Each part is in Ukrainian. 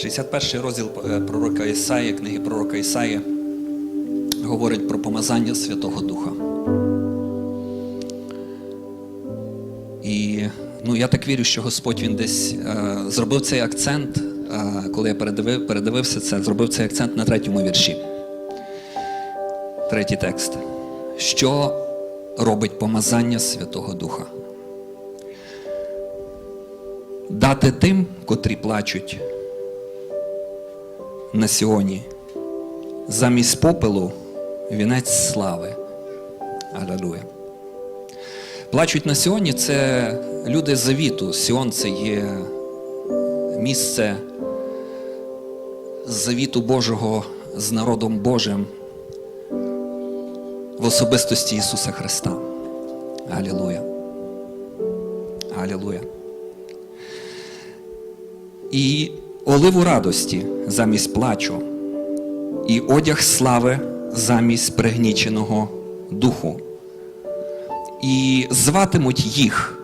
61 розділ е, пророка Ісаї, книги пророка Ісаї, говорить про помазання Святого Духа. І ну, я так вірю, що Господь він десь е, зробив цей акцент, е, коли я передивив, передивився це, зробив цей акцент на третьому вірші. Третій текст. Що робить помазання Святого Духа? Дати тим, котрі плачуть на Сіоні, замість попелу вінець слави. Алілуя. Плачуть на Сіоні це люди завіту. Сіон це є місце завіту Божого з народом Божим в особистості Ісуса Христа. Алілуя. Алілуя. І оливу радості замість плачу, і одяг слави замість пригніченого духу. І зватимуть їх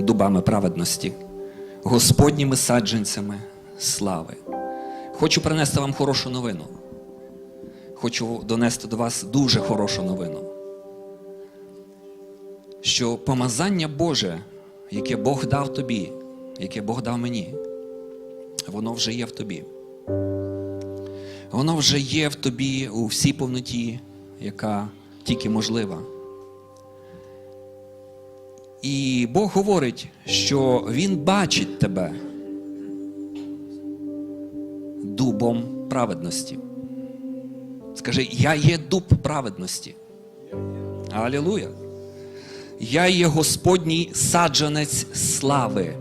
дубами праведності, Господніми саджанцями слави. Хочу принести вам хорошу новину. Хочу донести до вас дуже хорошу новину. Що помазання Боже, яке Бог дав тобі, яке Бог дав мені, воно вже є в тобі. Воно вже є в тобі у всій повноті, яка тільки можлива. І Бог говорить, що Він бачить тебе дубом праведності. Скажи, я є дуб праведності. Алілуя. Я є Господній саджанець слави.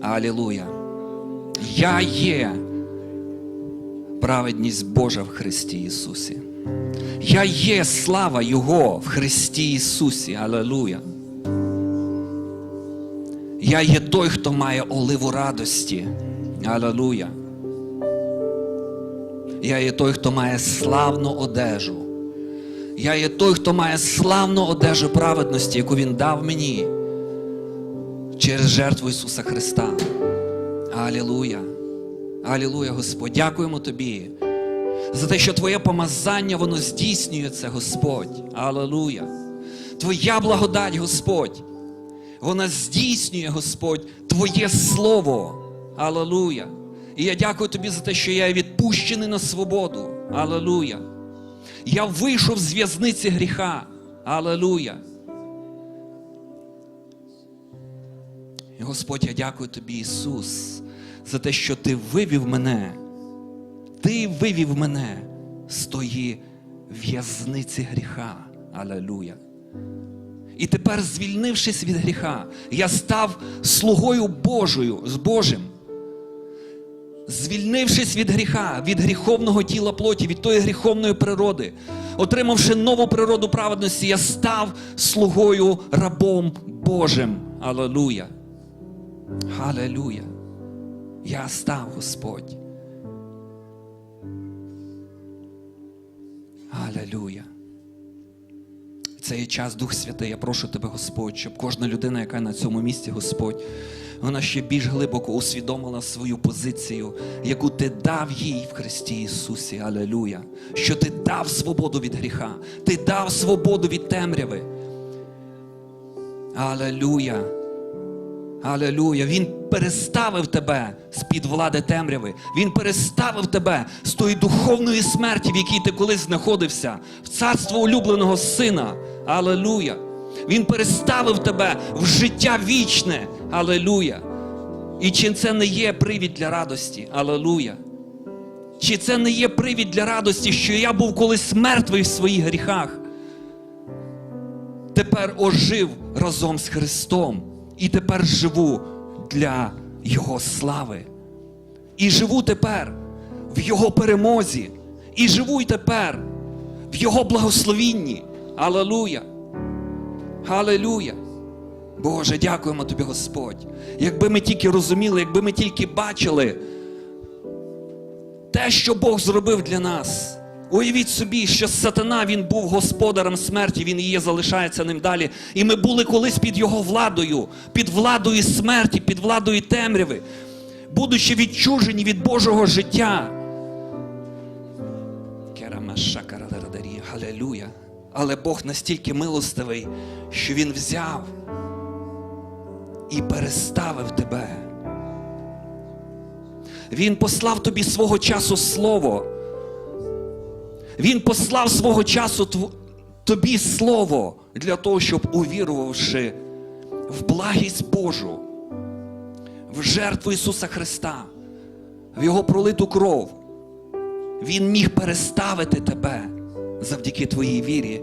Алілуя. Я є праведність Божа в Христі Ісусі. Я є слава Його в Христі Ісусі. Алілуя. Я є той, хто має оливу радості. Алілуя. Я є той, хто має славну одежу. Я є той, хто має славну одежу праведності, яку Він дав мені через жертву Ісуса Христа. Алілуя. Алілуя, Господь. Дякуємо Тобі за те, що Твоє помазання, воно здійснюється, Господь. Алілуя. Твоя благодать, Господь. Вона здійснює, Господь, Твоє Слово. Алілуя. І я дякую Тобі за те, що я відпущений на свободу. Алілуя. Я вийшов з в'язниці гріха. Алілуя. І Господь, я дякую Тобі, Ісус, за те, що Ти вивів мене. Ти вивів мене з тої в'язниці гріха. Алілуя. І тепер, звільнившись від гріха, я став слугою Божою з Божим. Звільнившись від гріха, від гріховного тіла плоті, від тої гріховної природи, отримавши нову природу праведності, я став слугою рабом Божим. Аллилуйя. Аллилуйя. Я став Господь. Аллилуйя. Це є час Дух Святий. Я прошу тебе, Господь, щоб кожна людина, яка на цьому місці, Господь, вона ще більш глибоко усвідомила свою позицію, яку ти дав їй в Христі Ісусі. Аллилуйя. Що ти дав свободу від гріха, ти дав свободу від темряви. Аллилуйя. Аллилуйя. Він переставив тебе з-під влади темряви. Він переставив тебе з тої духовної смерті, в якій ти колись знаходився, в царство улюбленого сина. Аллилуйя. Він переставив тебе в життя вічне. Аллилуйя. І чи це не є привід для радості? Аллилуйя. Чи це не є привід для радості, що я був колись мертвий в своїх гріхах? Тепер ожив разом з Христом. І тепер живу для Його слави. І живу тепер в Його перемозі. І живу й тепер в Його благословінні. Аллилуйя. Аллилуйя. Боже, дякуємо Тобі, Господь. Якби ми тільки розуміли, якби ми тільки бачили те, що Бог зробив для нас. Уявіть собі, що сатана він був господарем смерті, він є, залишається ним далі. І ми були колись під його владою, під владою смерті, під владою темряви, будучи відчужені від Божого життя. Керамашакарадарадарі, Але Бог настільки милостивий, що Він взяв і переставив тебе. Він послав тобі свого часу слово. Він послав свого часу тобі слово для того, щоб увірувавши в благість Божу, в жертву Ісуса Христа, в Його пролиту кров, Він міг переставити тебе завдяки твоїй вірі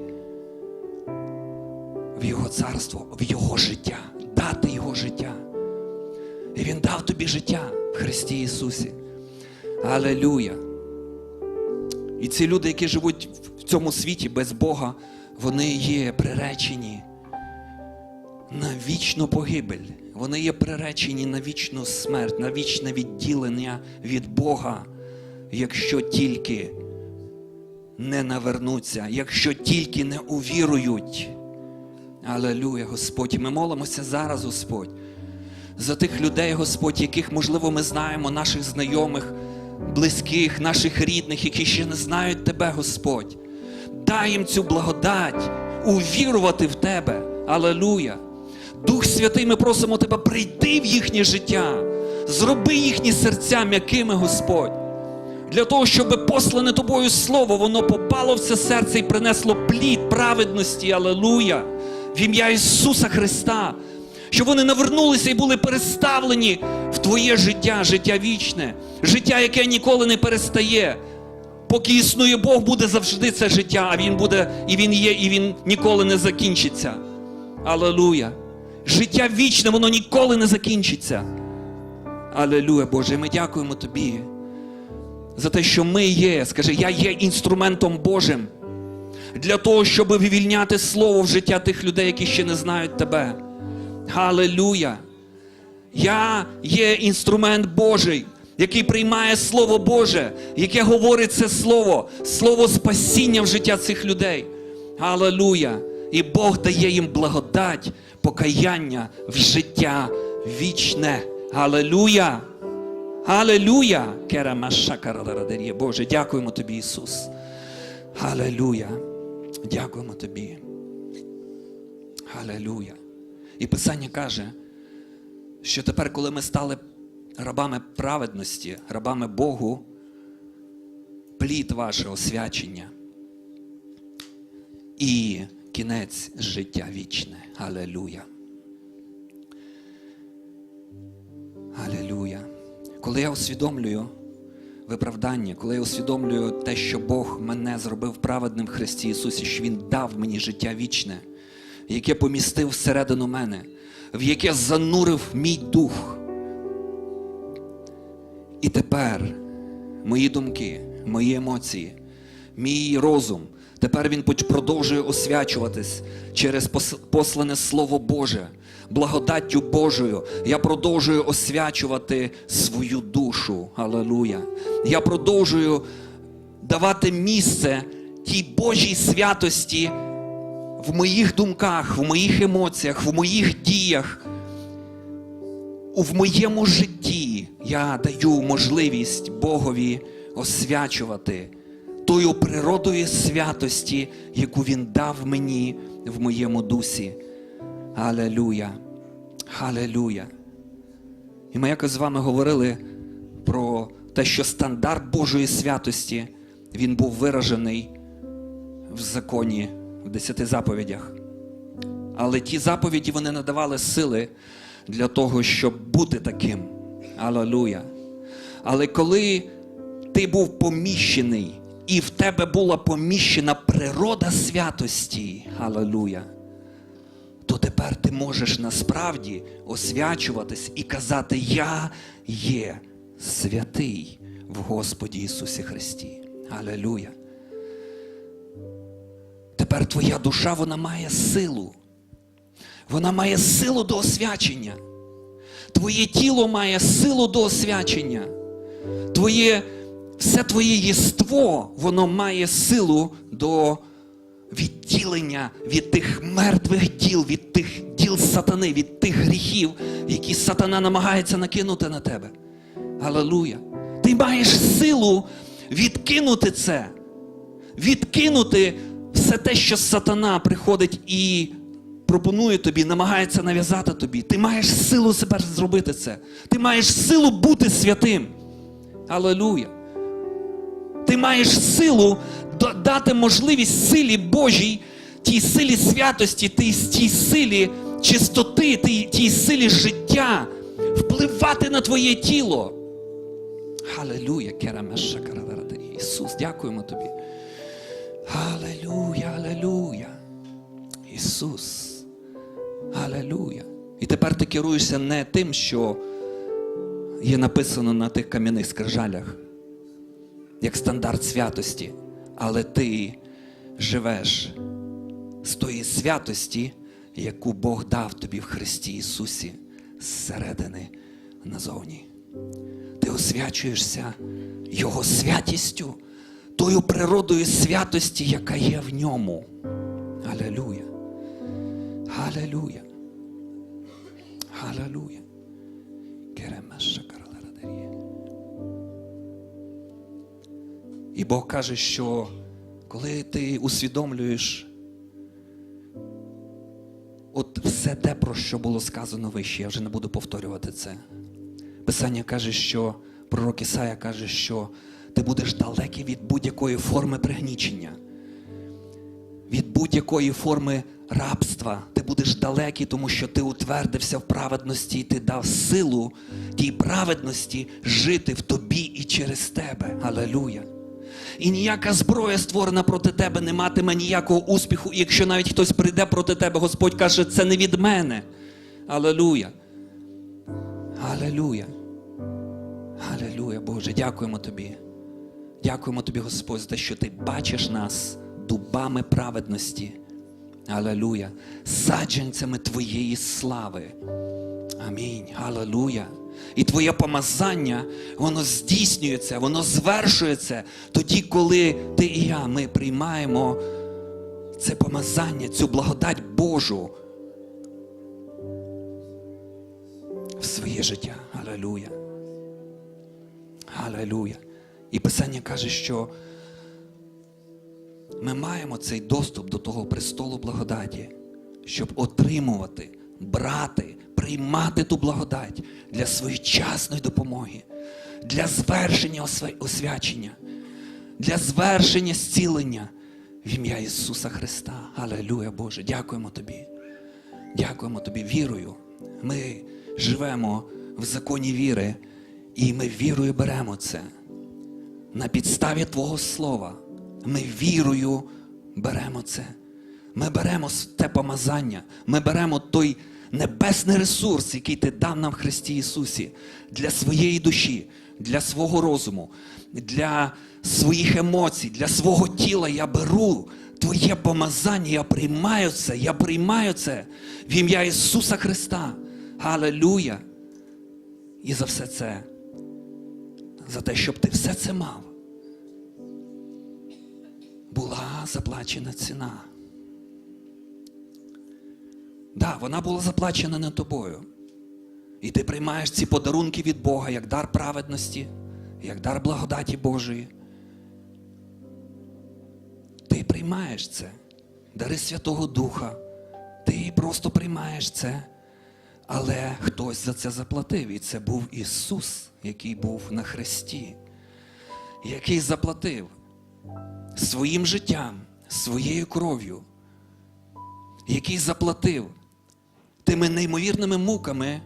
в Його царство, в Його життя, дати Його життя. І Він дав тобі життя в Христі Ісусі. Алелюя! І ці люди, які живуть в цьому світі без Бога, вони є приречені на вічну погибель. Вони є приречені на вічну смерть, на вічне відділення від Бога, якщо тільки не навернуться, якщо тільки не увірують. Алелуя, Господь. Ми молимося зараз, Господь, за тих людей, Господь, яких, можливо, ми знаємо, наших знайомих, близьких, наших рідних, які ще не знають Тебе, Господь. Дай їм цю благодать, увірувати в Тебе. Алелуя. Дух Святий, ми просимо Тебе, прийди в їхнє життя, зроби їхні серця м'якими, Господь. Для того, щоб послане тобою слово, воно попало в це серце і принесло плід праведності, алелуя, в ім'я Ісуса Христа, щоб вони навернулися і були переставлені в Твоє життя, життя вічне, життя, яке ніколи не перестає. Поки існує Бог, буде завжди це життя, а Він буде, і Він є, і Він ніколи не закінчиться. Алелуя. Життя вічне, воно ніколи не закінчиться. Алелуя, Боже, ми дякуємо Тобі за те, що ми є, скажи, я є інструментом Божим для того, щоб вивільняти слово в життя тих людей, які ще не знають тебе. Галилуя! Я є інструмент Божий, який приймає Слово Боже, яке говорить це Слово, Слово спасіння в життя цих людей. Галилуя! І Бог дає їм благодать, покаяння в життя вічне. Алелуя! Керамашакарадарадерія. Боже, дякуємо Тобі, Ісус. Алелуя! Дякуємо Тобі. Алелуя! І Писання каже, що тепер, коли ми стали рабами праведності, рабами Богу, плід ваше освячення і кінець життя вічне. Алелуя! Алелуя! Коли я усвідомлюю виправдання, коли я усвідомлюю те, що Бог мене зробив праведним в Христі Ісусі, що Він дав мені життя вічне, яке помістив всередину мене, в яке занурив мій дух. І тепер мої думки, мої емоції, мій розум, тепер він продовжує освячуватись через послане Слово Боже, благодаттю Божою. Я продовжую освячувати свою душу. Алелуя. Я продовжую давати місце тій Божій святості в моїх думках, в моїх емоціях, в моїх діях. В моєму житті я даю можливість Богові освячувати тою природою святості, яку Він дав мені в моєму дусі. Алелуя! Алелуя! І ми якось з вами говорили про те, що стандарт Божої святості він був виражений в законі, в десяти заповідях. Але ті заповіді вони надавали сили для того, щоб бути таким. Алелуя. Але коли ти був поміщений, і в тебе була поміщена природа святості, Алелуя, то тепер ти можеш насправді освячуватись і казати: Я є святий в Господі Ісусі Христі. Алелуя. Тепер твоя душа вона має силу. Вона має силу до освячення. Твоє тіло має силу до освячення. Твоє все твоє єство, воно має силу до відділення від тих мертвих діл, від тих діл сатани, від тих гріхів, які сатана намагається накинути на тебе. Аллилуйя. Ти маєш силу відкинути це, відкинути все те, що сатана приходить і пропонує тобі, намагається нав'язати тобі. Ти маєш силу себе зробити це. Ти маєш силу бути святим. Аллилуйя. Ти маєш силу дати можливість силі Божій, тій силі святості, тій, тій силі чистоти, тій, тій силі життя впливати на твоє тіло. Халилуя, керамеша. Ісус, дякуємо тобі. Алелуя, алелуя. Ісус. Алелуя. І тепер ти керуєшся не тим, що є написано на тих кам'яних скрижалях, як стандарт святості, але ти живеш з тої святості, яку Бог дав тобі в Христі Ісусі зсередини назовні. Ти освячуєшся Його святістю, тою природою святості, яка є в ньому. Алелуя. Керемеша караларадерія. І Бог каже, що коли ти усвідомлюєш от все те, про що було сказано вище, я вже не буду повторювати це. Писання каже, що пророк Ісая каже, що ти будеш далекий від будь-якої форми пригнічення, від будь-якої форми рабства. Ти будеш далекий, тому що ти утвердився в праведності, і ти дав силу тій праведності жити в тобі і через тебе. Алелуя. І ніяка зброя, створена проти тебе, не матиме ніякого успіху. І якщо навіть хтось прийде проти тебе, Господь каже, це не від мене. Алелуя. Алелуя. Алелуя, Боже, дякуємо Тобі. Дякуємо Тобі, Господь, за те, що Ти бачиш нас дубами праведності. Алелуя. Саджанцями Твоєї слави. Амінь. Алелуя. І Твоє помазання, воно здійснюється, воно звершується тоді, коли ти і я, ми приймаємо це помазання, цю благодать Божу в своє життя. Алелуя. Алелуя. І Писання каже, що ми маємо цей доступ до того престолу благодаті, щоб отримувати, брати, приймати ту благодать для своєчасної допомоги, для звершення освячення, для звершення зцілення в ім'я Ісуса Христа. Алелуя, Боже, дякуємо Тобі. Дякуємо Тобі вірою. Ми живемо в законі віри, і ми вірою беремо це. На підставі Твого Слова ми вірою беремо це. Ми беремо те помазання, ми беремо той небесний ресурс, який Ти дав нам в Христі Ісусі для своєї душі, для свого розуму, для своїх емоцій, для свого тіла. Я беру Твоє помазання, я приймаю це, я приймаю це в ім'я Ісуса Христа. Алелуя! І за все це, за те, щоб ти все це мав, була заплачена ціна. Да, вона була заплачена не тобою. І ти приймаєш ці подарунки від Бога як дар праведності, як дар благодаті Божої. Ти приймаєш це, дари Святого Духа. Ти просто приймаєш це. Але хтось за це заплатив, і це був Ісус, який був на хресті, який заплатив своїм життям, своєю кров'ю, який заплатив тими неймовірними муками,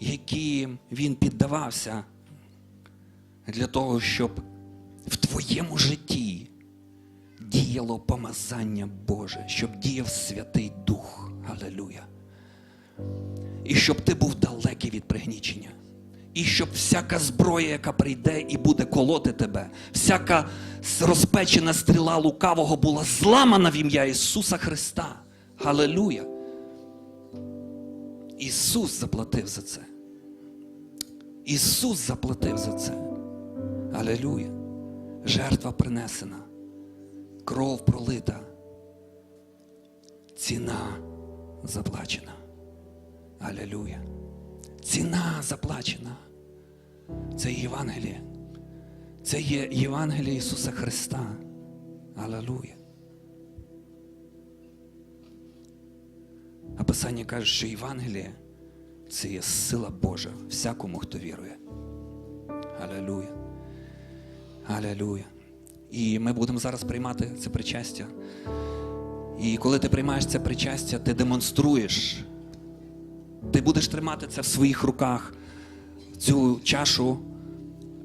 які він піддавався для того, щоб в твоєму житті діяло помазання Боже, щоб діяв Святий Дух. Алелуя. І щоб ти був далекий від пригнічення. І щоб всяка зброя, яка прийде і буде колоти тебе, всяка розпечена стріла лукавого була зламана в ім'я Ісуса Христа. Галилуя. Ісус заплатив за це. Ісус заплатив за це. Алелуя. жертва принесена, кров пролита, ціна заплачена. Алілюя. Ціна заплачена. Це Євангеліє. Це є Євангеліє Ісуса Христа. Алілуя. А Писання каже, що Євангеліє це є сила Божа всякому, хто вірує. Алілуя. Алілуя. І ми будемо зараз приймати це причастя. І коли ти приймаєш це причастя, ти демонструєш. Ти будеш тримати це в своїх руках, цю чашу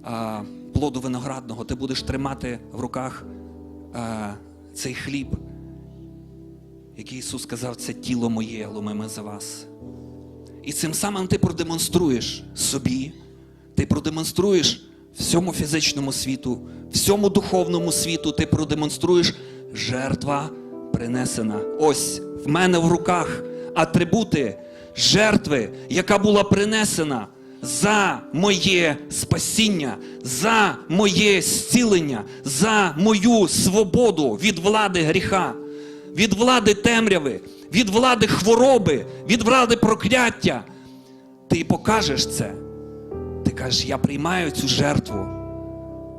а, плоду виноградного, ти будеш тримати в руках а, цей хліб, який Ісус сказав, це тіло моє, ломиме за вас. І цим самим ти продемонструєш собі, ти продемонструєш всьому фізичному світу, всьому духовному світу, ти продемонструєш жертва принесена. Ось в мене в руках атрибути жертви, яка була принесена за моє спасіння, за моє зцілення, за мою свободу від влади гріха, від влади темряви, від влади хвороби, від влади прокляття. Ти покажеш це. Ти кажеш, я приймаю цю жертву.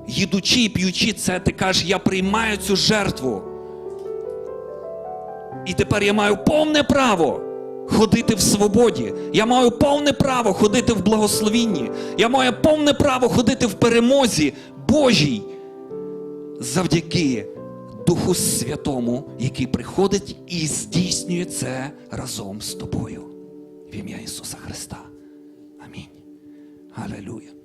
Їдучи і п'ючи це, ти кажеш, я приймаю цю жертву. І тепер я маю повне право ходити в свободі. Я маю повне право ходити в благословінні. Я маю повне право ходити в перемозі Божій. Завдяки Духу Святому, який приходить і здійснює це разом з тобою. В ім'я Ісуса Христа. Амінь. Алілуя.